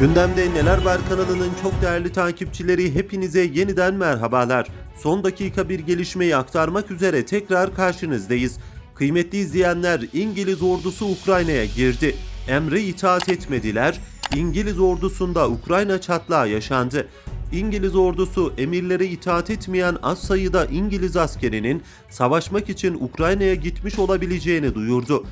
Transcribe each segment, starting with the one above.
Gündemde Neler Var kanalının çok değerli takipçileri hepinize yeniden merhabalar. Son dakika bir gelişmeyi aktarmak üzere tekrar karşınızdayız. Kıymetli izleyenler İngiliz ordusu Ukrayna'ya girdi. Emre itaat etmediler. İngiliz ordusunda Ukrayna çatlağı yaşandı. İngiliz ordusu emirlere itaat etmeyen az sayıda İngiliz askerinin savaşmak için Ukrayna'ya gitmiş olabileceğini duyurdu.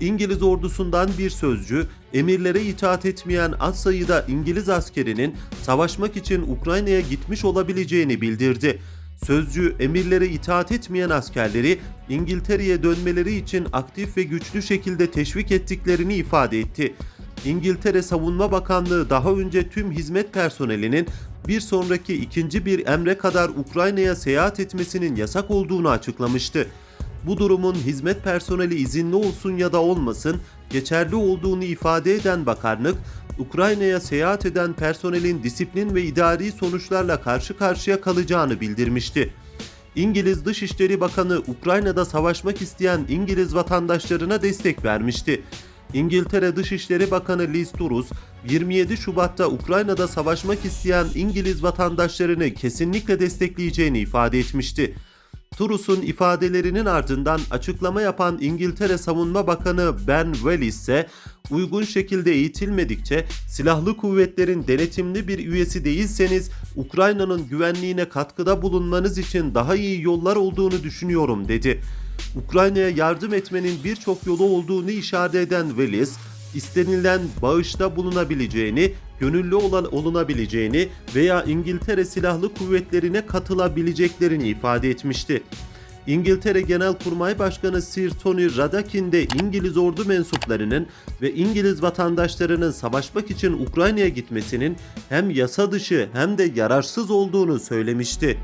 İngiliz ordusundan bir sözcü, emirlere itaat etmeyen az sayıda İngiliz askerinin savaşmak için Ukrayna'ya gitmiş olabileceğini bildirdi. Sözcü, emirlere itaat etmeyen askerleri İngiltere'ye dönmeleri için aktif ve güçlü şekilde teşvik ettiklerini ifade etti. İngiltere Savunma Bakanlığı daha önce tüm hizmet personelinin bir sonraki ikinci bir emre kadar Ukrayna'ya seyahat etmesinin yasak olduğunu açıklamıştı. Bu durumun hizmet personeli izinli olsun ya da olmasın geçerli olduğunu ifade eden bakanlık, Ukrayna'ya seyahat eden personelin disiplin ve idari sonuçlarla karşı karşıya kalacağını bildirmişti. İngiliz Dışişleri Bakanı Ukrayna'da savaşmak isteyen İngiliz vatandaşlarına destek vermişti. İngiltere Dışişleri Bakanı Liz Truss, 27 Şubat'ta Ukrayna'da savaşmak isteyen İngiliz vatandaşlarını kesinlikle destekleyeceğini ifade etmişti. Truss'un ifadelerinin ardından açıklama yapan İngiltere Savunma Bakanı Ben Wallace ise uygun şekilde eğitilmedikçe silahlı kuvvetlerin denetimli bir üyesi değilseniz Ukrayna'nın güvenliğine katkıda bulunmanız için daha iyi yollar olduğunu düşünüyorum dedi. Ukrayna'ya yardım etmenin birçok yolu olduğunu işaret eden Wallace, istenilen bağışta bulunabileceğini, gönüllü olan olunabileceğini veya İngiltere Silahlı Kuvvetleri'ne katılabileceklerini ifade etmişti. İngiltere Genelkurmay Başkanı Sir Tony Radakin de İngiliz ordu mensuplarının ve İngiliz vatandaşlarının savaşmak için Ukrayna'ya gitmesinin hem yasa dışı hem de yararsız olduğunu söylemişti.